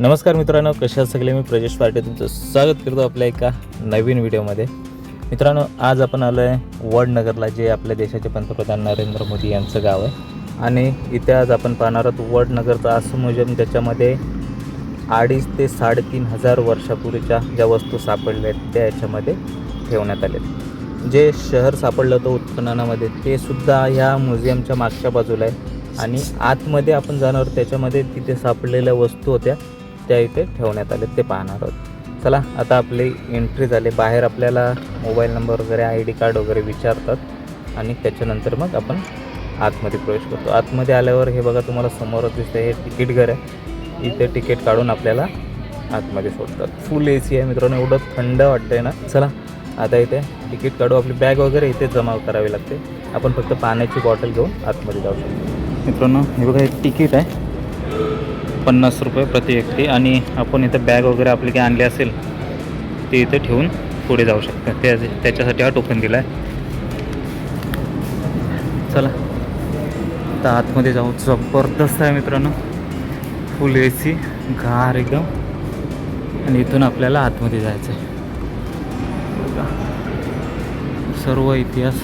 नमस्कार मित्रांनो कशा सगळे? मी प्रजेश पार्टे तुमचं स्वागत करतो आपल्या एका नवीन व्हिडिओमध्ये. मित्रांनो आज आपण आलो आहे वडनगरला जे आपल्या देशाचे पंतप्रधान नरेंद्र मोदी यांचं गाव आहे. आणि इथे आज आपण पाहणार आहोत वडनगरचं असं म्युझियम ज्याच्यामध्ये अडीच ते साडेतीन हजार वर्षापूर्वीच्या ज्या वस्तू सापडल्या आहेत त्या याच्यामध्ये ठेवण्यात आलेत जे शहर सापडलं होतं उत्खननामध्ये ते सुद्धा ह्या म्युझियमच्या मागच्या बाजूला आहे. आणि आतमध्ये आपण जाणार त्याच्यामध्ये तिथे सापडलेल्या वस्तू होत्या. त्या इथे ठेवण्यात आले ते पाहणार आहोत. चला आता आपली एंट्री झाली. बाहेर आपल्याला मोबाईल नंबर वगैरे आय डी कार्ड वगैरे विचारतात आणि त्याच्यानंतर मग आपण आतमध्ये प्रवेश करतो. आतमध्ये आल्यावर हे बघा तुम्हाला समोरच दिसतं हे तिकीट घर आहे. इथे तिकीट काढून आपल्याला आतमध्ये सोडतात. फुल ए सी आहे मित्रांनो एवढं थंड वाटतंय ना. चला आता इथे तिकीट काढू. आपली बॅग वगैरे इथे जमा करावी लागते. आपण फक्त पाण्याची बॉटल घेऊन आतमध्ये जाऊ शकतो. मित्रांनो हे बघा एक तिकीट आहे. पन्नास रुपये प्रति व्यक्ती आणि आपण इथं बॅग वगैरे आपली काही आणली असेल ते इथं ठेवून पुढे जाऊ शकतं त्या त्याच्यासाठी हा टोकन दिला आहे चला. आता आतमध्ये जाऊ. जबरदस्त आहे मित्रांनो. फुल ए सी घार एकदम. आणि इथून आपल्याला आतमध्ये जायचं आहे सर्व इतिहास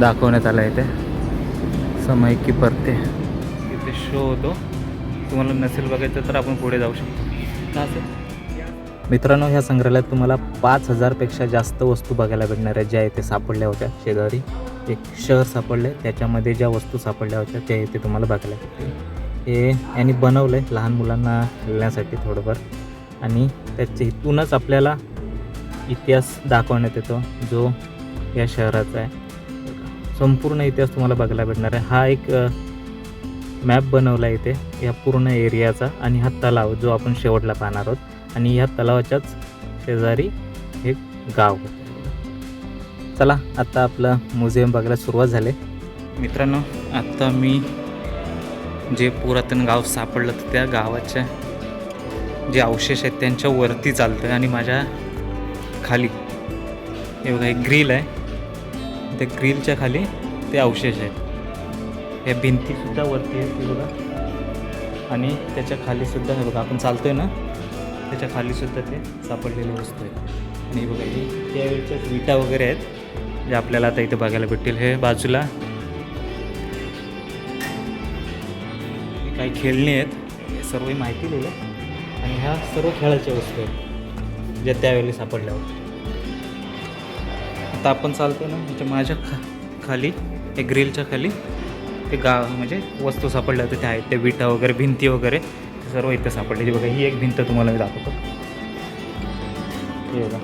दाखवण्यात आला इथे. समय की परते. इथे शो होतो. तुम्हाला नसेल बघायचं तर आपण पुढे जाऊ शकतो. का असेल मित्रांनो ह्या संग्रहालयात तुम्हाला पाच हजारपेक्षा जास्त वस्तू बघायला भेटणार आहेत ज्या इथे सापडल्या होत्या शेजारी. एक शहर सापडले त्याच्यामध्ये ज्या वस्तू सापडल्या होत्या त्या इथे तुम्हाला बघायला भेटतील. हे यांनी बनवलं आहे लहान मुलांना खेळण्यासाठी थोडंफार. आणि त्याच्या इथूनच आपल्याला इतिहास दाखवण्यात येतो जो या शहराचा आहे. संपूर्ण इतिहास तुम्हाला बघायला भेटणार आहे. हा एक मॅप बनवला आहे इथे या पूर्ण एरियाचा आणि हा तलाव जो आपण शेवटला पाहणार आहोत. आणि ह्या तलावाच्याच शेजारी एक गाव होतं. चला आत्ता आपलं म्युझियम बघायला सुरुवात झाली. मित्रांनो आत्ता मी जे पुरातन गाव सापडलं तर त्या गावाच्या जे अवशेष आहेत त्यांच्या वरती चालतं आहे आणि माझ्या खाली. हे बघा एक ग्रिल आहे. त्या ग्रिलच्या खाली ते अवशेष आहेत. या भिंतीसुद्धा वरती आहेत ती बघा. आणि त्याच्या खालीसुद्धा हे बघा आपण चालतोय ना? त्याच्या खालीसुद्धा ते सापडलेले वस्तू आहे आणि बघा हे त्यावेळच्याच विटा वगैरे आहेत जे आपल्याला आता इथे बघायला भेटतील. हे बाजूला काही खेळणी आहेत. हे सर्व माहिती दिली. आणि ह्या सर्व खेळाच्या वस्तू आहेत ज्या त्यावेळी सापडल्या होत्या आता आपण चालतो ना म्हणजे माझ्या खा खाली या ग्रिलच्या खाली. ते गाव म्हणजे वस्तू सापडल्या होत्या त्या आहेत त्या विटा वगैरे भिंती वगैरे ते सर्व इथे सापडलेली बघा ही एक भिंत तुम्हाला मी दाखवतो. हे बघा.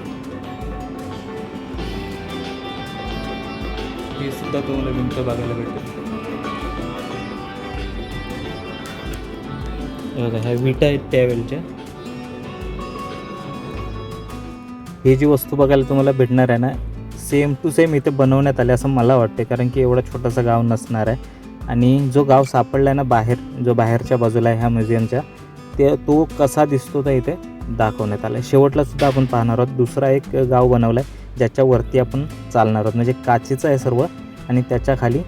ही सुद्धा तुम्हाला भिंत बघायला भेटते बघा ह्या विटा आहेत त्यावेळच्या ही जी वस्तू बघायला तुम्हाला भेटणार आहे ना सेम टू सेम इथे बनवण्यात आले असं मला वाटते कारण की एवढं छोटासा गाव नसणार आहे. आणि जो गाव सापडला आहे ना बाहेर जो बाहेरच्या बाजूला आहे ह्या म्युझियमच्या ते तो कसा दिसतो तर इथे दाखवण्यात आला आहे शेवटला सुद्धा आपण पाहणार आहोत दुसरा एक गाव बनवला आहे ज्याच्यावरती आपण चालणार आहोत. म्हणजे काचेचं आहे सर्व आणि त्याच्याखाली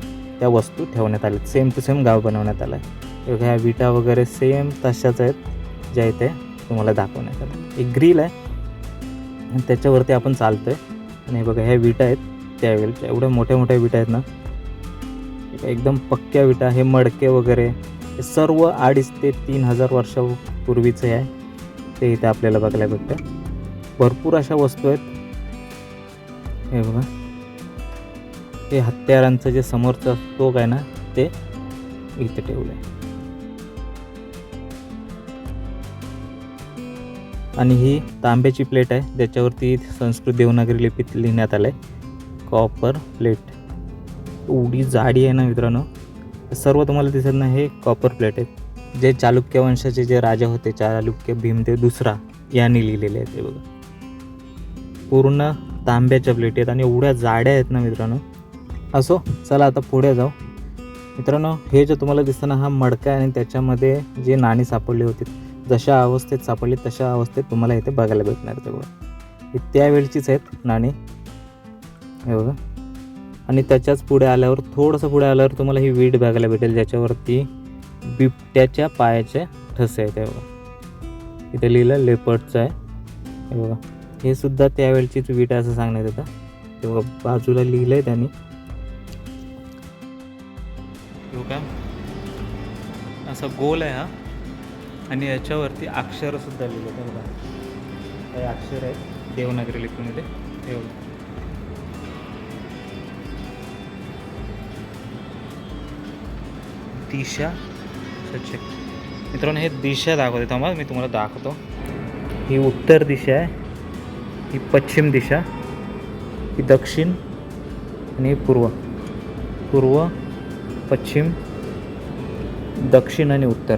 त्या वस्तू ठेवण्यात आल्या सेम टू सेम गाव बनवण्यात आलं आहे ह्या विटा वगैरे सेम तशाच आहेत ज्या इथे तुम्हाला दाखवण्यात आलं एक ग्रिल आहे. आणि त्याच्यावरती आपण चालतो आहे आणि बघा ह्या विटा आहेत त्यावेळेच्या एवढ्या मोठ्या मोठ्या विटा आहेत ना एकदम पक्क्या विटा हे मडके वगैरे हे सर्व अडीच ते तीन हजार वर्षापूर्वीचे आहे. ते इथे आपल्याला बघायला भेटतं. भरपूर अशा वस्तू आहेत. हे बघा. हे हत्यारांचं जे समोरचं टोक आहे ना ते इथे ठेवलं आहे आणि ही तांब्याची प्लेट आहे ज्याच्यावरती संस्कृत देवनागरी लिपीत लिहिण्यात आलं आहे कॉपर प्लेट. एवढी जाडी आहे ना मित्रांनो. सर्व तुम्हाला दिसत नाही हे कॉपर प्लेट आहेत. जे चालुक्य वंशाचे जे राजा होते चालुक्य भीमदेव दुसरा यांनी लिहिलेले आहेत ते बघा. पूर्ण तांब्याच्या प्लेट आहेत आणि एवढ्या जाड्या आहेत ना मित्रांनो. असो चला आता पुढे जाऊ. मित्रांनो हे जे तुम्हाला दिसतं ना हा मडका आहे आणि त्याच्यामध्ये जे नाणी सापडली होती जशा अवस्थेत सापडली तशा अवस्थेत तुम्हाला इथे बघायला भेटणार ते बघा. त्यावेळचीच आहेत नाणी. हे बघा. आणि त्याच्याच पुढे आल्यावर थोडंसं पुढे आल्यावर तुम्हाला ही वीट बघायला भेटेल ज्याच्यावरती बिबट्याच्या पायाचे ठसे आहेत. बघा. इथे लिहिलं लेपर्डचं आहे. हे बघा. हे सुद्धा त्यावेळचीच वीट आहे असं सांगण्यात येतं. ते बघा बाजूला लिहिलं आहे त्यांनी. हो का असा गोल आहे हा. आणि याच्यावरती अक्षरसुद्धा लिहिलं आहे बघा. काही अक्षर आहेत देवनागरी लिपीमध्ये. हे बघा. दिशा. सचक मित्रांनो हे दिशा दाखवते थांबा मी तुम्हाला दाखवतो. ही उत्तर दिशा आहे. ही पश्चिम दिशा. ही दक्षिण आणि पूर्व. पूर्व पश्चिम दक्षिण आणि उत्तर.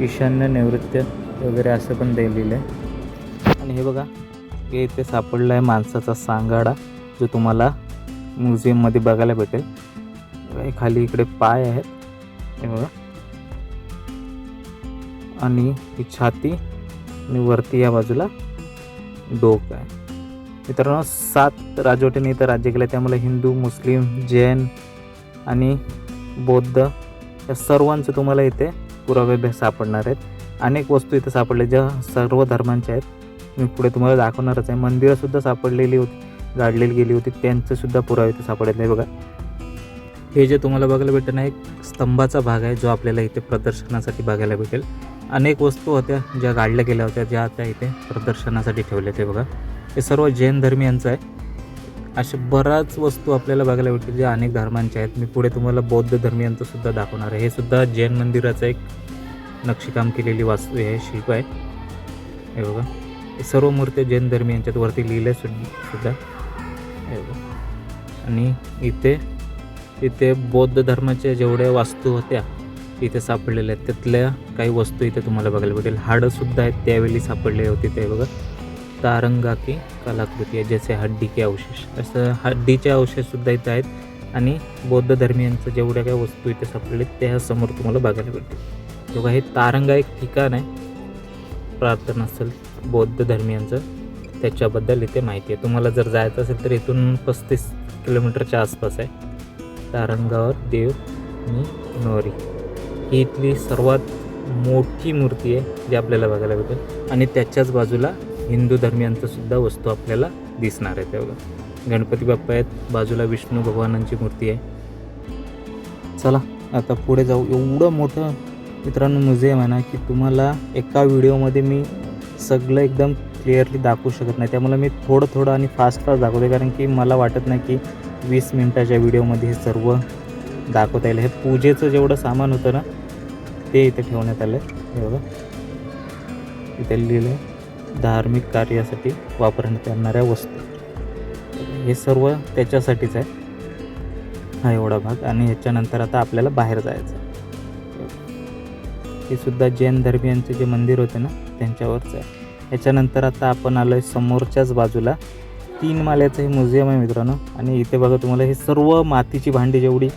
ईशान्य नैऋत्य वगैरे असं पण दिलेलं आहे. आणि हे बघा हे इथे सापडलं आहे माणसाचा सांगाडा जो तुम्हाला म्युझियममध्ये बघायला भेटेल. खाली इकडे पाय आहेत. हे बघा आणि ही छाती आणि वरती या बाजूला डोक आहे. मित्रांनो सात राजवटीने इथं राज्य केलं त्यामुळे हिंदू मुस्लिम जैन आणि बौद्ध या सर्वांचं तुम्हाला इथे पुरावे सापडणार आहेत. अनेक वस्तू इथे सापडल्या ज्या सर्व धर्मांच्या आहेत. मी पुढे तुम्हाला दाखवणारच आहे. मंदिरंसुद्धा सापडलेली होती गाडलेली गेली होती. त्यांचे सुद्धा पुरावे इथे सापडले आहे बघा हे जे तुम्हाला बघायला भेटेल ना एक स्तंभाचा भाग आहे जो आपल्याला इथे प्रदर्शनासाठी बघायला भेटेल. अनेक वस्तू होत्या ज्या गाडल्या गेल्या होत्या ज्या आता इथे प्रदर्शनासाठी ठेवल्या ते बघा. हे सर्व जैन धर्मियांचं आहे. अशा बऱ्याच वस्तू आपल्याला बघायला भेटतील ज्या अनेक धर्मांच्या आहेत. मी पुढे तुम्हाला बौद्ध धर्मियांचं सुद्धा दाखवणार आहे. हे सुद्धा जैन मंदिराचं एक नक्षीकाम केलेली वास्तू आहे शिल्प आहे. हे बघा. हे सर्व मूर्ती जैन धर्मियांच्यात वरती लिहिले सुद्धा. हे बघा. आणि इथे इथे बौद्ध धर्माच्या जेवढ्या वास्तू होत्या इथे सापडलेल्या आहेत. त्यातल्या काही वस्तू इथे तुम्हाला बघायला भेटेल. हाडंसुद्धा आहेत त्यावेळी सापडले होते ते बघा. तारंगा की कलाकृती आहे जसे हड्डी के अवशेष. असं हड्डीचे अवशेषसुद्धा इथे आहेत. आणि बौद्ध धर्मियांचं जेवढ्या काही वस्तू इथे सापडले त्या समोर तुम्हाला बघायला भेटतील बघा हे तारंगा एक ठिकाण आहे. प्रार्थना असेल बौद्ध धर्मियांचं. त्याच्याबद्दल इथे माहिती आहे. तुम्हाला जर जायचं असेल तर इथून पस्तीस किलोमीटरच्या आसपास आहे. तारंगावर देव आणि नोरी. ही इथली सर्वात मोठी मूर्ती आहे जी आपल्याला बघायला भेटेल. आणि त्याच्याच बाजूला हिंदू धर्मियांचं सुद्धा वस्तू आपल्याला दिसणार आहे. तेवढं गणपती बाप्पा आहेत. बाजूला विष्णू भगवानांची मूर्ती आहे. चला आता पुढे जाऊ. एवढं मोठं मित्रांनो म्युझियम आहे ना की तुम्हाला एका व्हिडिओमध्ये मी सगळं एकदम क्लिअरली दाखवू शकत नाही. त्यामुळे मी थोडं थोडं आणि फास्ट फास्ट दाखवते कारण की मला वाटत नाही की वीस मिनटाच्या व्हिडिओमध्ये हे सर्व दाखवता येईल. हे पूजेचं जेवढं सामान होतं ना ते इथे ठेवण्यात आलं आहे हे बघा. इथे लिहिलं आहे धार्मिक कार्यासाठी वापरण्यात येणाऱ्या वस्तू. हे सर्व त्याच्यासाठीच आहे. हा एवढा भाग. आणि ह्याच्यानंतर आता आपल्याला बाहेर जायचं आहे. हे सुद्धा जैन धर्मियांचे जे मंदिर होते ना त्यांच्यावरच आहे. ह्याच्यानंतर आता आपण आलो आहे समोरच्याच बाजूला. तीन माल्याचं हे म्युझियम आहे मित्रांनो. आणि इथे बघा तुम्हाला हे सर्व मातीची भांडी जेवढी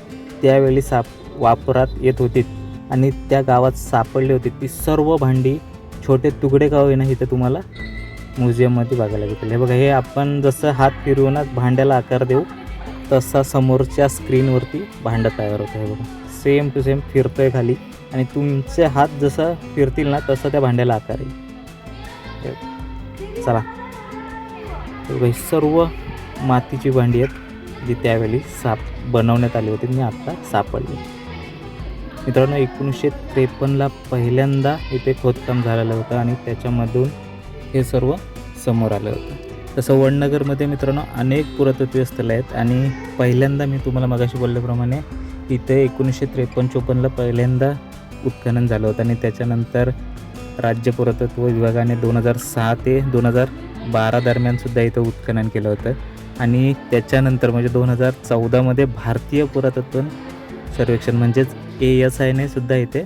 त्यावेळी साप वापरात येत होती. आणि त्या गावात सापडली होती. ती सर्व भांडी छोटे तुकडे गाव आहे ना इथे तुम्हाला म्युझियममध्ये बघायला भेटेल. हे बघा हे आपण जसं हात फिरवूनच भांड्याला आकार देऊ तसा समोरच्या स्क्रीनवरती भांडं तयार होतं. हे बघा सेम टू सेम फिरतो आहे खाली. आणि तुमचे हात जसं फिरतील ना तसं त्या भांड्याला आकार येईल. चला. बघा, सर्व मातीची भांडी आहेत जी त्यावेळी साप बनवण्यात आली होती आणि आत्ता सापडली. मित्रांनो एकोणीसशे त्रेपन्नला पहिल्यांदा इथे खोदकाम झालेलं होतं आणि त्याच्यामधून हे सर्व समोर आलं होतं. तसं वडनगरमध्ये मित्रांनो अनेक पुरातत्वीय स्थळं आहेत आणि पहिल्यांदा मी तुम्हाला मगाशी बोलल्याप्रमाणे इथे एकोणीसशे त्रेपन्न चोपन्नला पहिल्यांदा उत्खनन झालं होतं आणि त्याच्यानंतर राज्य पुरातत्व विभागाने दोन हजार सहा ते दोन हजार बारा दरम्यानसुद्धा इथं उत्खनन केलं होतं. आणि त्याच्यानंतर म्हणजे दोन हजार चौदामध्ये भारतीय पुरातत्व सर्वेक्षण म्हणजेच ए एस आयने सुद्धा इथे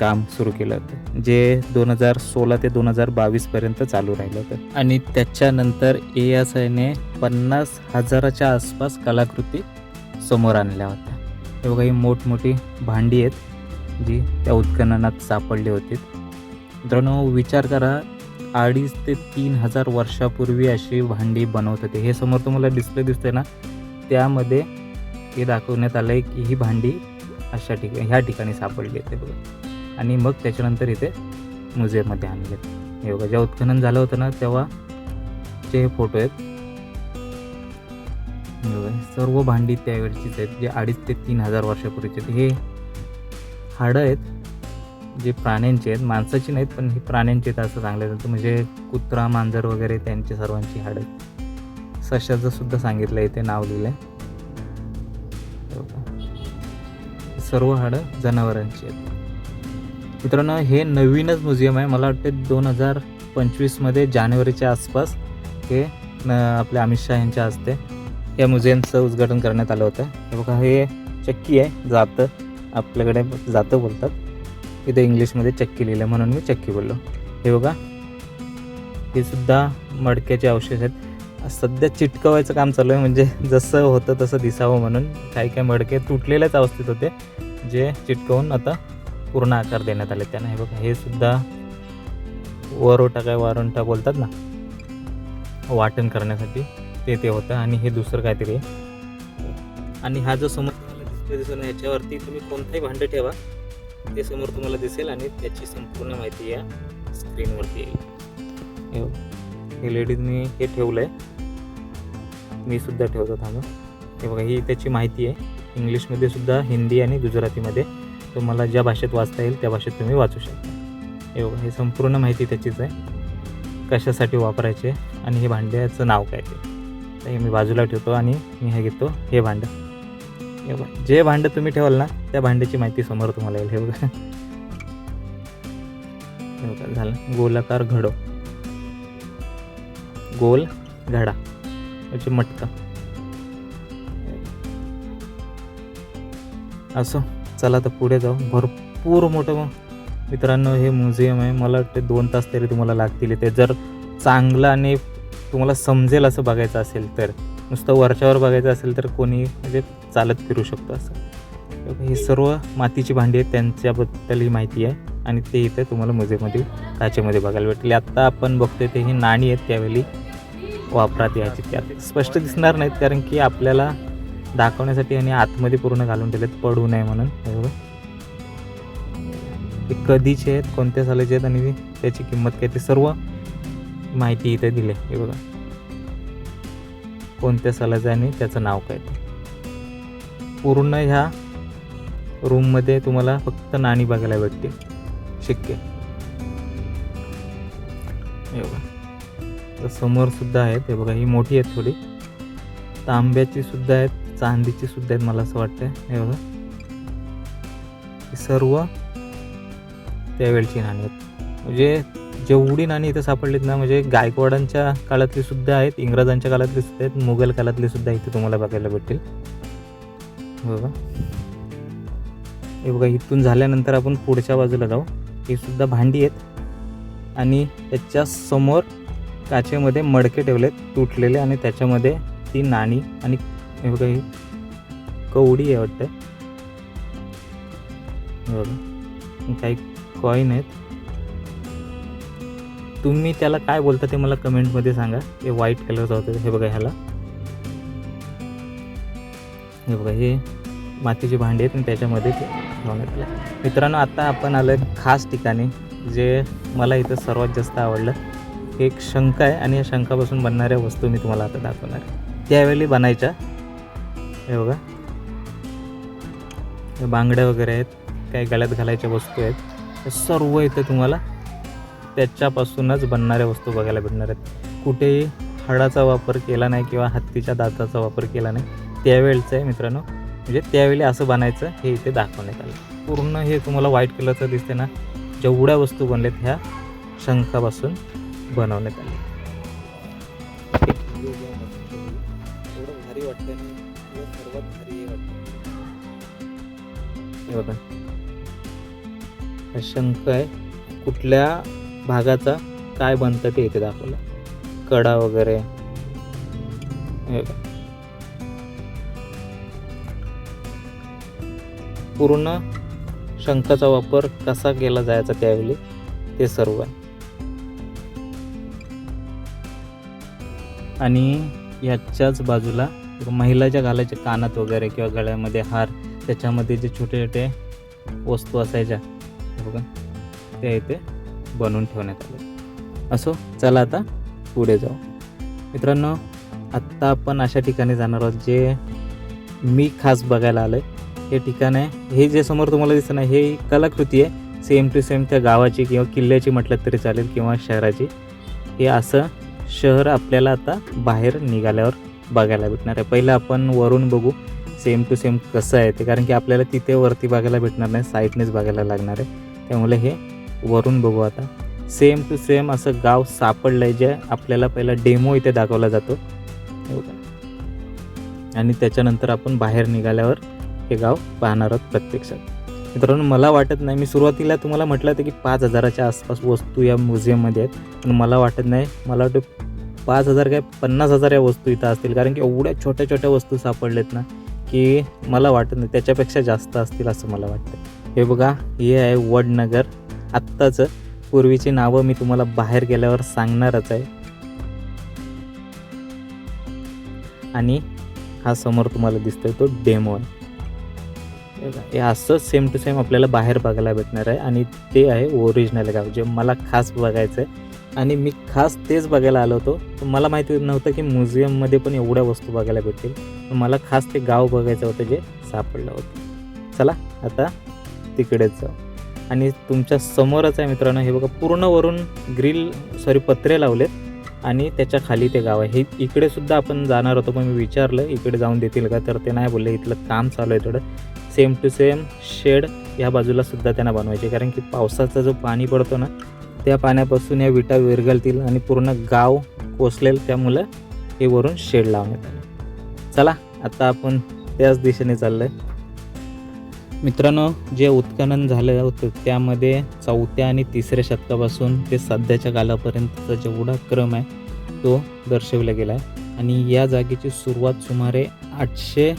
काम सुरू केलं होतं. जे दोन हजार सोळा ते दोन हजार बावीसपर्यंत चालू राहिलं होतं. आणि त्याच्यानंतर ए एस आयने पन्नास हजाराच्या आसपास कलाकृती समोर आणल्या होत्या. हे बघा ही मोठमोठी भांडी आहेत जी त्या उत्खननात सापडली होती. मित्रांनो विचार करा अडीच ते तीन हजार वर्षापूर्वी अशी भांडी बनवत होते. हे समोर तुम्हाला डिस्प्ले दिसतंय ना? त्यामध्ये हे दाखवण्यात आलं आहे की ही भांडी अशा ठिकाणी ह्या ठिकाणी सापडली आहे ते बघा. आणि मग त्याच्यानंतर इथे म्युझियममध्ये आणले. हे बघा जेव्हा उत्खनन झालं होतं ना तेव्हा जे हे फोटो आहेत. सर्व भांडी त्यावेळचीच आहेत जे अडीच ते तीन हजार वर्षापूर्वीचे आहेत. हे हाडं आहेत. जे प्राण्यांचे आहेत माणसाची नाहीत पण ही प्राण्यांची आहेत असं सांगलं जातं म्हणजे कुत्रा मांजर वगैरे त्यांची सर्वांची हाडं सशाचं सुद्धा सांगितलं इथे नाव लिहिलं आहे सर्व हाडं जनावरांची आहेत. मित्रांनो हे नवीनच म्युझियम आहे. मला वाटते दोन हजार पंचवीसमध्ये जानेवारीच्या आसपास हे न आपल्या अमित शहा यांच्या हस्ते या म्युझियमचं उद्घाटन करण्यात आलं होतं. हे बघा हे चक्की आहे जातं. आपल्याकडे जातं बोलतात. इथे इंग्लिशमध्ये चक्की लिहिलं म्हणून मी चक्की बोललो. हे बघा. हे सुद्धा मडक्याचे अवशेष आहेत. सध्या चिटकवायचं काम चालू आहे. म्हणजे जसं होतं तसं दिसावं म्हणून काही काही मडके तुटलेल्याच अवस्थेत होते जे चिटकवून आता पूर्ण आकार देण्यात आले त्यांना. हे बघा हे सुद्धा वरोटा काय वारंटा बोलतात ना वाटण करण्यासाठी ते ते होतं. आणि हे दुसरं काहीतरी आहे. आणि हा जो समोर याच्यावरती दिसून तुम्ही कोणतंही भांडं ठेवा. ते समोर तुम्हाला दिसेल आणि त्याची संपूर्ण माहिती या स्क्रीनवरती येईल. हो. हे. लेडीजनी हे ठेवलं आहे मी सुद्धा ठेवतो थांबा. हे बघा ही त्याची माहिती आहे. इंग्लिशमध्ये सुद्धा हिंदी आणि गुजरातीमध्ये तुम्हाला ज्या भाषेत वाचता येईल त्या भाषेत तुम्ही वाचू शकता. हे बघा हे संपूर्ण माहिती त्याचीच आहे. कशासाठी वापरायचे आणि हे भांड्याचं नाव काय ते. हे मी बाजूला ठेवतो आणि मी हे घेतो. हे भांडं. हे बघा जे भांडं तुम्ही ठेवाल ना त्या भांड्याची माहिती समोर तुम्हाला येईल. हे बघा. हे बघा झालं. गोलाकार घडो. गोल घडा. म्हणजे मटका. असो चला तर पुढे जाऊ. भरपूर मोठं मित्रांनो हे म्युझियम आहे. मला ते दोन तास तरी तुम्हाला लागतील ते जर चांगलं आणि तुम्हाला समजेल असं बघायचं असेल तर नुसतं वरच्यावर बघायचं असेल तर कोणी म्हणजे चालत फिरू शकतो असं. हे सर्व मातीची भांडी आहेत त्यांच्याबद्दल ही माहिती आहे. आणि ते इथे तुम्हाला मजेमध्ये काचेमध्ये बघायला भेटले. आत्ता आपण बघतोय ते ही नाणी आहेत त्यावेळी वापरात यायची. त्यात स्पष्ट दिसणार नाहीत कारण की आपल्याला दाखवण्यासाठी आणि आतमध्ये पूर्ण घालून ठेवलेत पडू नये म्हणून. हे ते कधीचे आहेत कोणत्या सालाचे आहेत आणि त्याची किंमत काय ते सर्व माहिती इथे दिली आहे. हे बघा. कोणत्या सालाचं आणि त्याचं नाव काय ते. पूर्ण ह्या रूममध्ये तुम्हाला फक्त नाणी बघायला भेटते शिक्के तर समोर सुद्धा आहेत. हे बघा ही मोठी आहेत थोडी. तांब्याची सुद्धा आहेत चांदीची सुद्धा आहेत मला असं वाटतं हे बघा. सर्व त्यावेळची नाणी आहेत. म्हणजे जेवढी नाणी इथं सापडलीत ना म्हणजे गायकवाडांच्या काळातली सुद्धा आहेत इंग्रजांच्या काळातली सुद्धा आहेत मुघल काळातली सुद्धा इथे तुम्हाला बघायला भेटतील. बघा. हे बघा इथून झाल्यानंतर आपण पुढच्या बाजूला जाऊ. हे सुद्धा भांडी आहेत. आणि त्याच्यासमोर काचेमध्ये मडके ठेवलेत तुटलेले आणि त्याच्यामध्ये ती नाणी आणि हे बघा ही कवडी आहे वाटतं. बघा काही कॉईन आहेत. तुम्ही त्याला काय बोलता ते मला कमेंटमध्ये सांगा. हे व्हाईट कलरचं होतं हे बघा ह्याला. हे बघा हे मातीची भांडी आहेत आणि त्याच्यामध्ये ते नॉनवेजला मित्रांनो आता आपण आलो खास ठिकाणी जे मला इथं सर्वात जास्त आवडलं. एक शंका आहे आणि या शंकापासून बनणाऱ्या वस्तू मी तुम्हाला आता दाखवणार आहे. त्यावेळी बनायच्या. हे बघा. हे बांगड्या वगैरे आहेत काही गळ्यात घालायच्या वस्तू आहेत. सर्व इथं तुम्हाला त्याच्यापासूनच बनणाऱ्या वस्तू बघायला भेटणार आहेत. कुठेही हळाचा वापर केला नाही किंवा हत्तीच्या दाताचा वापर केला नाही. त्यावेळचं आहे मित्रांनो म्हणजे त्यावेळी असं बनायचं हे इथे दाखवण्यात आलं. पूर्ण हे तुम्हाला व्हाईट कलरचं दिसते ना जेवढ्या वस्तू बनल्यात ह्या शंखापासून बनवण्यात आले. एवढं भारी वाटतं सर्वात भारी वाटतं हे बघा शंख आहे. कुठल्या भागाचा काय बनतं ते इथे दाखवलं. कडा वगैरे. हे बघा. पूर्ण शंखाचा वापर कसा केला जायचा त्यावेळी? ते सर्व. आहे आणि याच्याच बाजूला महिलाच्या घालायच्या कानात वगैरे किंवा गळ्यामध्ये हार त्याच्यामध्ये जे छोटे छोटे वस्तू असायच्या बघा त्या इथे बनवून ठेवण्यात आले असो चला आता पुढे जाऊ. मित्रांनो आत्ता आपण अशा ठिकाणी जाणार आहोत जे मी खास बघायला आलो आहे हे ठिकाण आहे. हे जे समोर तुम्हाला दिसतं ना हे कलाकृती आहे. सेम टू सेम त्या गावाची किंवा किल्ल्याची म्हटलं तरी चालेल किंवा शहराची. हे असं शहर आपल्याला आता बाहेर निघाल्यावर बघायला भेटणार आहे. पहिलं आपण वरून बघू सेम टू सेम कसं आहे ते. कारण की आपल्याला तिथे वरती बघायला भेटणार नाही साईडनेच बघायला लागणार आहे. त्यामुळे हे वरून बघू आता. सेम टू सेम असं गाव सापडलं आहे जे आपल्याला पहिला डेमो इथे दाखवला जातो. आणि त्याच्यानंतर आपण बाहेर निघाल्यावर हे गाव पाहणार आहोत प्रत्यक्षात मित्रांनो मला वाटत नाही मी सुरुवातीला तुम्हाला म्हटलं होतं की पाच हजाराच्या आसपास वस्तू या म्युझियममध्ये आहेत. पण मला वाटत नाही मला वाटतं पाच हजार काय पन्नास हजार या वस्तू इथं असतील. कारण की एवढ्या छोट्या छोट्या वस्तू सापडलेत ना की मला वाटत नाही त्याच्यापेक्षा जास्त असतील असं मला वाटतं. हे बघा हे आहे वडनगर. आत्ताचं पूर्वीची नावं मी तुम्हाला बाहेर गेल्यावर सांगणारच आहे. आणि हा समोर तुम्हाला दिसतोय तो डेमो आहे हे असंच सेम टू सेम आपल्याला बाहेर बघायला भेटणार आहे. आणि ते आहे ओरिजिनल गाव जे मला खास बघायचं आहे. आणि मी खास तेच बघायला आलो होतो. मला माहिती नव्हतं की म्युझियममध्ये पण एवढ्या वस्तू बघायला भेटतील. मला खास ते गाव बघायचं होतं जे सापडलं होतं. चला आता तिकडेच जाऊ. आणि तुमच्या समोरच आहे मित्रांनो हे बघा पूर्ण वरून ग्रिल सॉरी पत्रे लावलेत. आणि त्याच्याखाली ते गाव आहे. हे इकडे सुद्धा आपण जाणार होतो पण मी विचारलं इकडे जाऊन देतील का? तर ते नाही बोलले. इथलं काम चालू आहे थोडं. सेम टू सेम शेड या बाजूला सुद्धा त्यांना बनवायचे. कारण की पावसाचा जो पाणी पडतो ना त्या पाण्यापासून या विटा विरघळतील आणि पूर्ण गाव कोसलेल त्यामुळं हे वरून शेड लावण्यात आलं चला आता आपण त्याच दिशेने चाललं आहे मित्रांनो जे उत्खनन झालं होतं त्यामध्ये चौथ्या आणि तिसऱ्या शतकापासून ते सध्याच्या कालापर्यंतचा जेवढा क्रम आहे तो दर्शवला गेला आहे आणि या जागेची सुरुवात सुमारे आठशे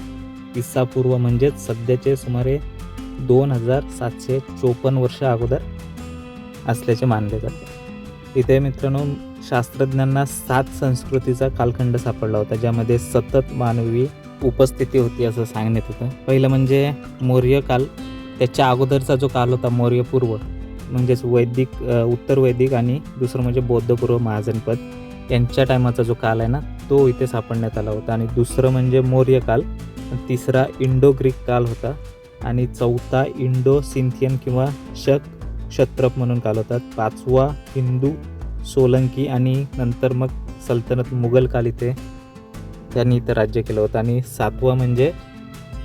इसापूर्व म्हणजेच सध्याचे सुमारे दोन हजार सातशे चोपन्न वर्ष अगोदर असल्याचे मानले जाते. इथे मित्रांनो शास्त्रज्ञांना सात संस्कृतीचा कालखंड सापडला होता ज्यामध्ये सतत मानवी उपस्थिती होती असं सांगण्यात येतं. पहिलं म्हणजे मौर्य काल त्याच्या अगोदरचा जो काल होता मौर्य पूर्व म्हणजेच वैदिक उत्तर वैदिक आणि दुसरं म्हणजे बौद्धपूर्व महाजनपद यांच्या टायमाचा जो काल आहे ना तो इथे सापडण्यात आला होता. आणि दुसरं म्हणजे मौर्य काल तिसरा इंडो ग्रीक काल होता. आणि चौथा इंडो सिंथियन किंवा शक क्षत्रप म्हणून काल होता पाचवा हिंदू सोलंकी आणि नंतर मग सल्तनत मुघल काल इथे त्यांनी इथं राज्य केलं होतं. आणि सातवा म्हणजे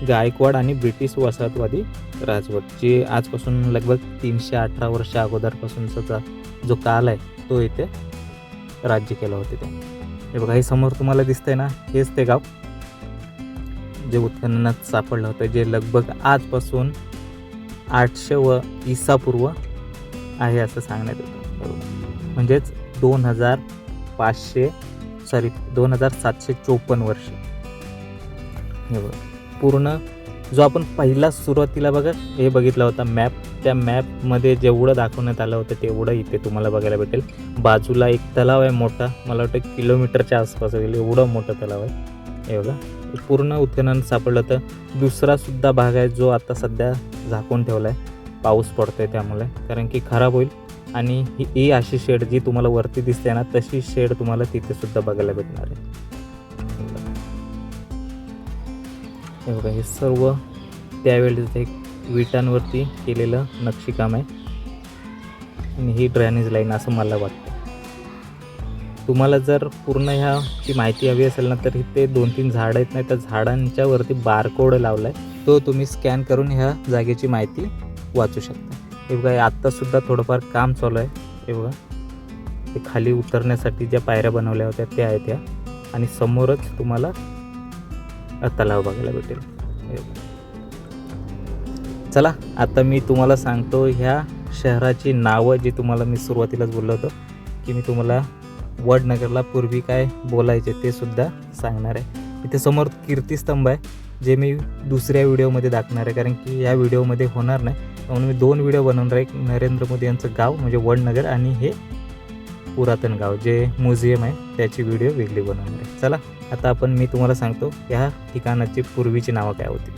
गायकवाड आणि ब्रिटिश वसाहतवादी राजवट जे आजपासून लगभग तीनशे अठरा वर्ष अगोदरपासूनचा जो काल आहे तो इथे राज्य केलं होतं ते हे बघा हे समोर तुम्हाला दिसतंय ना हेच ते गाव. जे उत्खननात सापडलं होतं जे लगभग आजपासून आठशे व ईसापूर्व आहे असं सांगण्यात येतं. बरोबर म्हणजेच दोन हजार पाचशे सॉरी दोन हजार सातशे चोपन्न वर्ष. हे बघा पूर्ण जो आपण पहिला सुरुवातीला बघा हे बघितला होता मॅप त्या मॅपमध्ये जेवढं दाखवण्यात आलं होतं तेवढं इथे तुम्हाला बघायला भेटेल. बाजूला एक तलाव आहे मोठा मला वाटतं किलोमीटरच्या आसपास होईल एवढं मोठं तलाव आहे. हे बघा पूर्ण उत्खनन सापडलं तर दुसरासुद्धा भाग आहे जो आता सध्या झाकून ठेवला आहे पाऊस पडतोय त्यामुळे. कारण की खराब होईल आणि ही ही अशी शेड जी तुम्हाला वरती दिसते ना तशी शेड तुम्हाला तिथेसुद्धा बघायला भेटणार आहे. हे बघा हे सर्व त्यावेळेस एक विटांवरती केलेलं नक्षीकाम आहे. आणि ही ड्रेनेज लाईन असं मला वाटतं. तुम्हाला जर पूर्ण ह्याची माहिती हवी असेल ना तर इथे दोन तीन झाडं आहेत नाही त्या झाडांच्या वरती बारकोड लावला आहे तो तुम्ही स्कॅन करून ह्या जागेची माहिती वाचू शकता. हे बघा आत्तासुद्धा थोडंफार काम चालू आहे. हे बघा. ते खाली उतरण्यासाठी ज्या पायऱ्या बनवल्या होत्या त्या आहेत त्या आणि समोरच तुम्हाला तलाव बघायला भेटेल. चला आता मी तुम्हाला सांगतो ह्या शहराची नावं जी तुम्हाला मी सुरुवातीलाच बोललो होतो की मी तुम्हाला वडनगरला पूर्वी काय बोलायचे ते सुद्धा सांगणार आहे. इथे समोर कीर्तिस्तंभ आहे जे मी दुसऱ्या व्हिडिओमध्ये दाखवणार आहे कारण की या व्हिडिओमध्ये होणार नाही. म्हणून मी दोन व्हिडिओ बनवणार आहे. एक नरेंद्र मोदी यांचं गाव म्हणजे वडनगर आणि हे पुरातन गाव जे म्युझियम आहे त्याची व्हिडिओ वेगळी बनवणार आहे. चला आता आपण मी तुम्हाला सांगतो ह्या ठिकाणाची पूर्वीची नावं काय होती.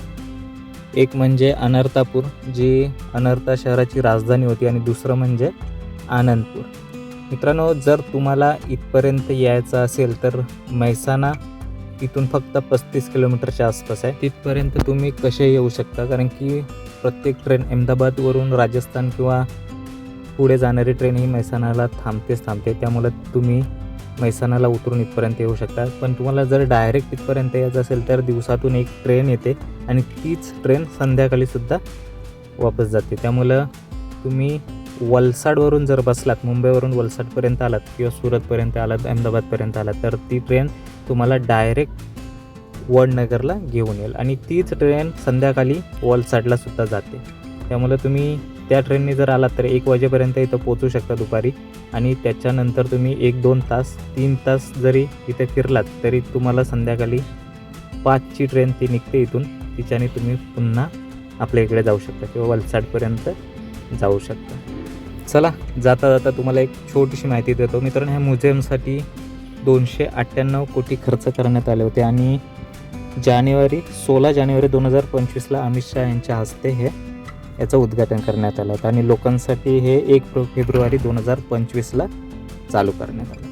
एक म्हणजे अनर्थापूर जी अनर्था शहराची राजधानी होती आणि दुसरं म्हणजे आनंदपूर. मित्रांनो जर तुम्हाला इथपर्यंत यायचं असेल तर मैसाना इथून फक्त पस्तीस किलोमीटरच्या आसपास आहे. तिथपर्यंत तुम्ही कसे येऊ शकता? कारण की प्रत्येक ट्रेन अहमदाबादवरून राजस्थान किंवा पुढे जाणारी ट्रेन ही मैसानाला थांबतेच थांबते. त्यामुळे तुम्ही मैसानाला उतरून इथपर्यंत येऊ शकता. पण तुम्हाला जर डायरेक्ट इथपर्यंत यायचं असेल तर दिवसातून एक ट्रेन येते आणि तीच ट्रेन संध्याकाळीसुद्धा वापस जाते. त्यामुळं तुम्ही वलसाडवरून जर बसलात मुंबईवरून वलसाडपर्यंत आलात किंवा सुरतपर्यंत आलात अहमदाबादपर्यंत आलात तर ती ट्रेन तुम्हाला डायरेक्ट वडनगरला घेऊन येईल. आणि तीच ट्रेन संध्याकाळी वलसाडला सुद्धा जाते. त्यामुळे तुम्ही त्या ट्रेनने जर आलात तर एक वाजेपर्यंत इथं पोचू शकता दुपारी. आणि त्याच्यानंतर तुम्ही एक दोन तास तीन तास जरी इथे फिरलात तरी तुम्हाला संध्याकाळी पाचची ट्रेन ती निघते इथून. तिच्याने तुम्ही पुन्हा आपल्या इकडे जाऊ शकता किंवा वलसाडपर्यंत जाऊ शकता. चला जाता जाता तुम्हाला एक छोटीशी माहिती देतो. मित्रांनो ह्या म्युझियमसाठी दोनशे अठ्ठ्याण्णव कोटी खर्च करण्यात आले होते आणि जानेवारी सोळा जानेवारी दोन हजार पंचवीसला अमित शहा यांच्या हस्ते हे याचं उद्घाटन करण्यात आलं होतं आणि लोकांसाठी हे एक फेब्रुवारी दोन हजार पंचवीसला चालू करण्यात आलं.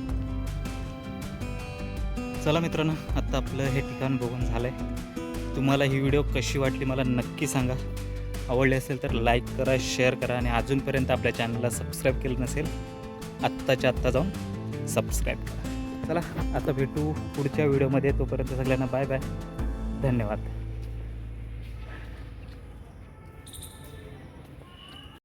चला मित्रांनो आत्ता आपलं हे ठिकाण बघून झालं आहे तुम्हाला ही व्हिडिओ कशी वाटली मला नक्की सांगा. आवडले असेल तर लाईक करा शेअर करा आणि अजूनपर्यंत आपल्या चॅनलला सबस्क्राईब केलं नसेल आत्ताच्या आत्ता जाऊन सबस्क्राईब करा. चला आता भेटू पुढच्या व्हिडिओमध्ये तोपर्यंत सगळ्यांना बाय बाय धन्यवाद.